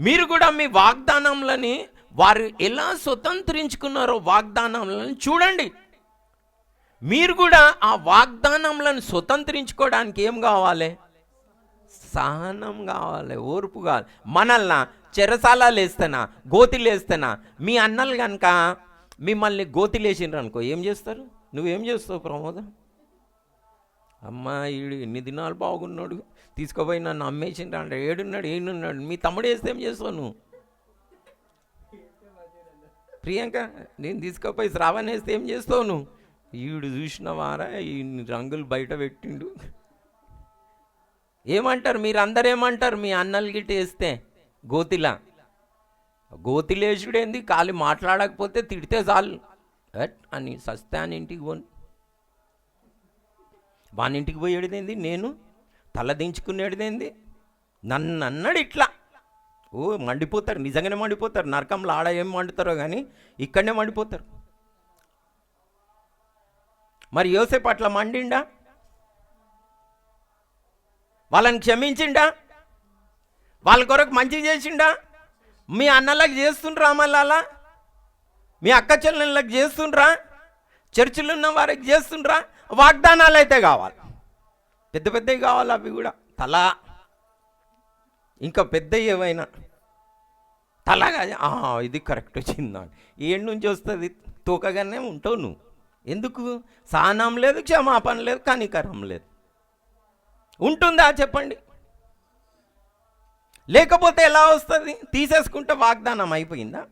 మీరు కూడా మీ వాగ్దానంలని వారు ఎలా స్వతంత్రించుకున్నారో వాగ్దానంలను చూడండి. మీరు కూడా ఆ వాగ్దానంలను స్వతంత్రించుకోవడానికి ఏం కావాలి? సహనం కావాలి ఓర్పు కావాలి. మనల్ని చెరసాలాలు లేస్తేనా గోతిలు వేస్తానా మీ అన్నలు కనుక మిమ్మల్ని గోతిలేసినారు అనుకో ఏం చేస్తారు? నువ్వేం చేస్తావు ప్రమోదం? అమ్మా ఈడు ఎన్ని దినాలు బాగున్నాడు? తీసుకుపోయి నన్ను అమ్మేసిండ్రు అంటే. ఏడున్నాడు ఏడున్నాడు మీ తమ్ముడు వేస్తే ఏం చేస్తావు నువ్వు? ప్రియాంక నేను తీసుకుపోయి శ్రావణ్ వేస్తే ఏం చేస్తావు నువ్వు? ఈడు చూసినవారా ఈ రంగులు బయట పెట్టిండు. ఏమంటారు మీరు అందరు ఏమంటారు మీ అన్నలు గిట్ట వేస్తే? గోతిలా. గోతిలేసుడేంది కాలి మాట్లాడకపోతే తిడితే చాలు. ఎట్ అని సస్తే అని ఇంటికి పోను. వాని ఇంటికి పోయేటిదేంది నేను తలదించుకునేటిదేంది నన్ను అన్నాడు ఇట్లా. ఓ మండిపోతారు. నిజంగానే మండిపోతారు. నరకంలో ఆడ ఏం మండుతారో కానీ ఇక్కడనే మండిపోతారు. మరి యోసేపు అట్లా మండిండా? వాళ్ళని క్షమించిండా? వాళ్ళ కొరకు మంచి చేసిండా? మీ అన్నలకు చేస్తుండ్రా మళ్ళా అలా మీ అక్క చెల్లెళ్ళకి చేస్తుండ్రా? చర్చిలు ఉన్న వారికి చేస్తుండ్రా? వాగ్దానాలు అయితే కావాలి. పెద్ద పెద్దవి కావాలి అవి కూడా. తల. ఇంకా పెద్ద ఏవైనా. తలగా ఇది కరెక్ట్ వచ్చిందా ఏడు నుంచి వస్తుంది. తూకగానే ఉంటావు నువ్వు. ఎందుకు? సహనం లేదు క్షమాపణ లేదు కనికరం లేదు. ఉంటుందా చెప్పండి. లేకపోతే ఎలా వస్తుంది? తీసేసుకుంటే వాగ్దానం అయిపోయిందా?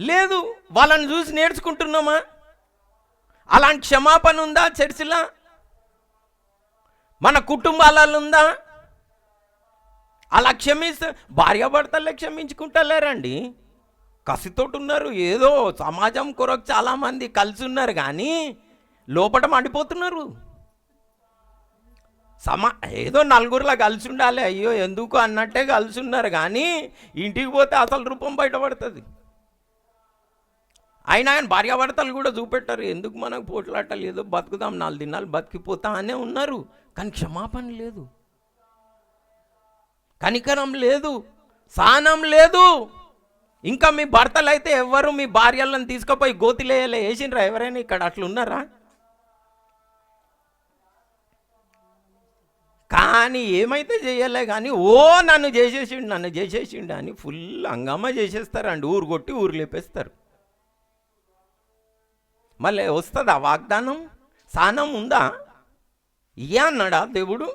లేదు. వాళ్ళని చూసి నేర్చుకుంటున్నామా? అలాంటి క్షమాపణ ఉందా చర్చిలా? మన కుటుంబాలలో ఉందా అలా క్షమిస్తే భార్యాభర్తలే క్షమించుకుంటలేరండి. కసితోటి ఉన్నారు ఏదో సమాజం కొరకు చాలామంది కలిసి ఉన్నారు కానీ లోపల మండిపోతున్నారు. సమా ఏదో నలుగురిలా కలిసి ఉండాలి అయ్యో ఎందుకు అన్నట్టే కలిసి ఉన్నారు కానీ ఇంటికి పోతే అసలు రూపం బయటపడుతుంది. అయినా ఆయన భార్యాభర్తలు కూడా చూపెట్టారు. ఎందుకు మనకు పోట్లాట లేదు బతుకుదాం నాలుగు దినాలు బతికిపోతా అనే ఉన్నారు. కానీ క్షమాపణ లేదు. కనికరం లేదు. సహనం లేదు. ఇంకా మీ భర్తలు అయితే ఎవరు మీ భార్యలను తీసుకుపోయి గోతిలేయలే వేసిండ్రా? ఎవరైనా ఇక్కడ అట్లా ఉన్నారా? కానీ ఏమైతే చేయలే కానీ ఓ నన్ను చేసేసిండు నన్ను చేసేసిండు అని ఫుల్ హంగామా చేసేస్తారండి. ఊరు కొట్టి ఊరు లేపేస్తారు. మళ్ళీ వస్తుందా వాగ్దానం? సానం ఉందా? ఇయ్యా అన్నాడా దేవుడు?